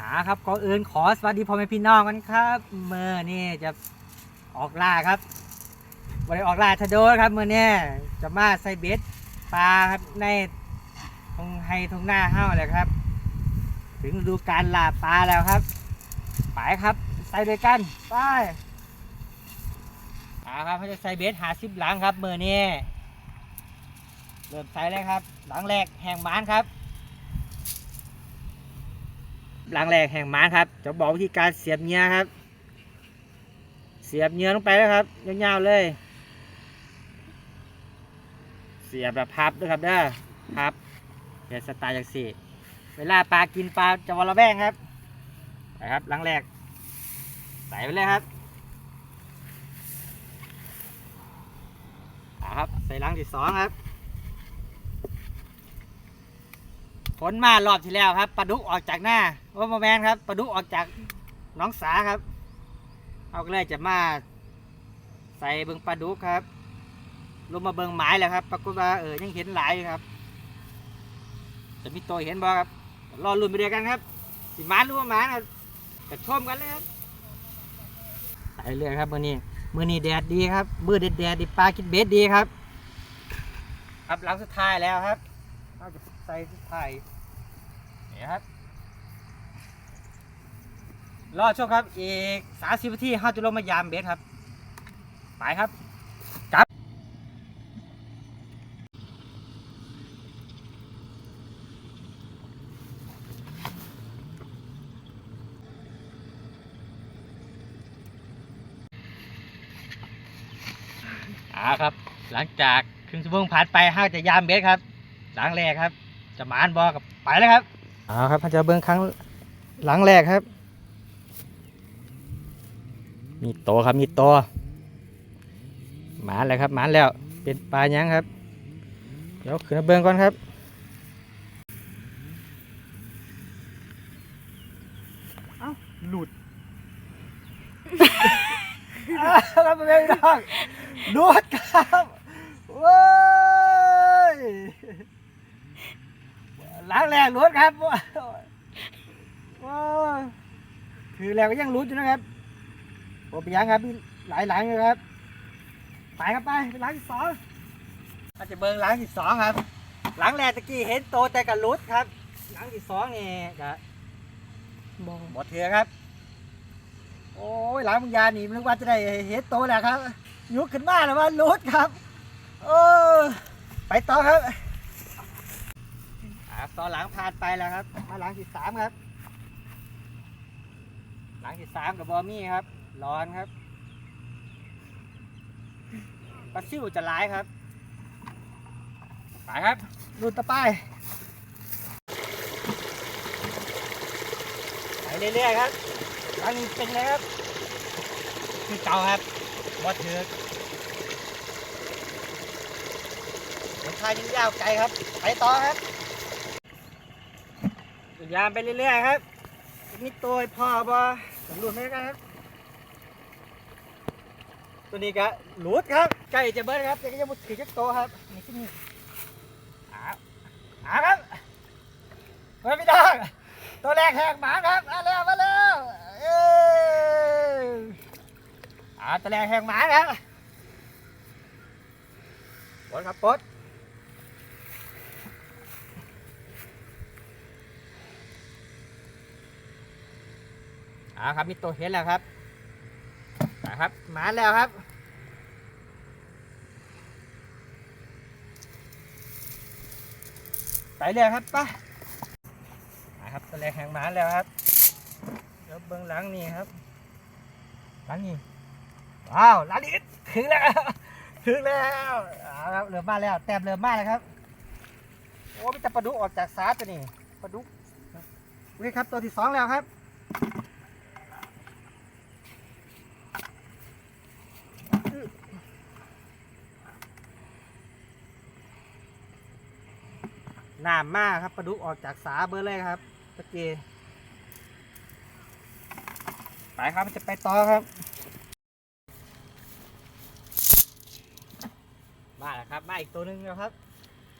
อ่าครับก่อนอื่นขอสวัสดีพ่อแม่พี่น้องกันครับเมื่อนี่จะออกล่าครับวันนี้ออกล่าชะโดครับเมื่อนี้จะมาใส่เบ็ดปลาครับในทงไฮทงหน้าเฮ้าเลยครับ ถึงฤดูการล่าปลาแล้วครับไปครับใส่ด้วยกันไปอ่าครับเขาจะใส่เบ็ดหาสิบหลังครับเมื่อนี้เริ่มใส่เลยครับ หลังแรกแห่งม้านครับ หลังแรกแห่งม้านครับ จะบอกวิธีการเสียบเงี้ยครับ เสียบเงี้ยลงไปแล้วครับยาวๆเลย เสียบแบบพับด้วยครับเด้อพับเป็นสไตล์อย่างสี่ เวลาปลากินปลาจะวอลระแวงครับไปครับหลังแรกใส่ไปเลยครับอ่าครับใส่หลังที่สองครับ ผลมารอบที่แล้วครับปลาดุกออกจากหน้าโอ้โมแมนครับปลาดุกออกจากน้องสาครับ เอาก็เลยจะมาใส่เบิงปลาดุกครับ ลงมาเบิงหมายแล้วครับปรากฏว่าเออยังเห็นหลายครับ จะมีตัวเห็นบ่ครับรอลุ้นไปเดียกันครับ สิมานหรือว่าหมานครับจะชมกันเลยครับใส่เรื่อยครับมือนี้มือนี้แดดดีครับมือแดดแดดดีปลากินเบ็ดดีครับ ครับหลังสุดท้ายแล้วครับเราจะใส่สุดท้าย นี่ครับรอชมครับ อีกสามสิบนาทีเราจะลงมายามเบ็ดครับ ไปครับจับอ่าครับ หลังจากครึ่งชั่วโมงผ่านไปห้าจะยามเบ็ดครับ หลังแรกครับ จะหมานบอกับไปแล้วครับ อ่าครับเขาจะเบิ้งครั้งหลังแรกครับ มีโตครับมีโตหมานแล้วครับหมานแล้วเป็นปลายังครับ เดี๋ยวขึ้นมาเบิ้งก่อนครับเอ้าหลุดครับเป็นไงพี่น้องนวดครับเว้ย ล้างแรงนวดครับว้าถือแล้วก็ยังรุดอยู่นะครับผมไปยังครับหลายหลังเลยครับไปครับไปไปหลังที่สองเราจะเบิ้งหลังที่สองครับ หลังแรกตะกี้เห็นโตแต่กับรุดครับ หลังที่สองนี่ก็บดเถือครับ โอ้ยหลังมึงยาหนี่นึกว่าจะได้เห็นโตแหละครับ ยุกขึ้นมาแล้วว่ารุดครับ เออไปต่อครับ ตอนหลังผ่านไปแล้วครับ มาหลังที่สามครับ หลังที่สามกับบอมี่ครับ ร้อนครับปลาซิวจะร้ายครับไปครับรุดต่อไปไปเรื่อยๆครับหลังนี้เป็นเลยครับคือเก่าครับบอถือกเดินทางยังยาวไกลครับ ไปต่อครับ ยามไปเรื่อยๆครับนี่ตัวพอบอสำรวจไม่ได้กันครับ ตัวนี้ก็หลุดครับใกล้จะเบิดครับแต่ก็ยังมุดถือจักโตครับนี่ที่นี่อาอาครับมาพี่น้องตัวแรกแหกหมาครับมาแล้วมาแล้วเอ้ยอ่าตะแลงแหงหมาครับปดครับปด อ่าครับมีตัวเห็นแล้วครับนะครับหมาแล้วครับไปเลยครับไปนะครับตะแลงแห่งหมาแล้วครับเดี๋ยวเบื้องหลังนี่ครับหลังนี่ว้าวร้านนี้ถึงแล้วถึงแล้วเอาครับเริ่มมาแล้วแต้มเริ่มมาแล้วครับโอ้มีแต่ปลาดุกออกจากสาตัวนี้ปลาดุกโอเคครับตัวที่สองแล้วครับ น้ำมากครับปลาดุกออกจากสาเบอร์เลยครับตะเกียไปครับจะไปต่อครับ มาแล้วครับมาอีกตัวหนึ่งแล้วครับ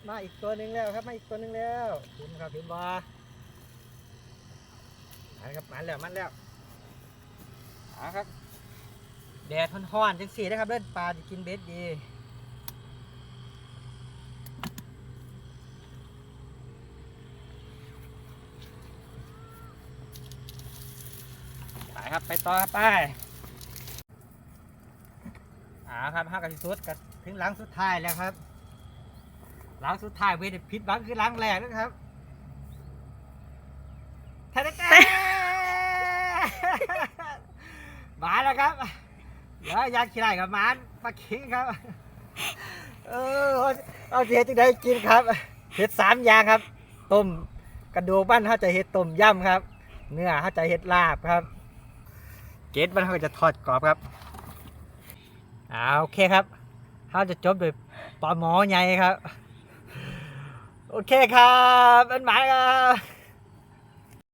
มาอีกตัวหนึ่งแล้วครับมาอีกตัวหนึ่งแล้วเห็นครับเห็นบ่มาครับมันแล้วมันแล้วเอาครับแดดฮ้อนๆจังสี่นะครับเล่นปลาจะกินเบ็ดดี ครับไปต่อครับไปอ่าครับห้ากับสุดกับถึงหลังสุดท้ายแล้วครับ หลังสุดท้ายเวทพิษบังคือหลังแรกนะครับทะเลแกมาแล้วครับเดี๋ยวอยากขี้ไรกับหมานปลาคิงครับ เออเอาเห็ดที่ไหนกินครับเห็ดสามอย่างครับ ต้มกระดูกบ้านเขาจะเห็ดต้มยำครับ เนื้อเขาจะเห็ดลาบครับ เกตมันเขาก็จะทอดกรอบครับอ่าโอเคครับเขาจะจบด้วยปลาหมอใหญ่ครับ โอเคครับเป็นหมายครับ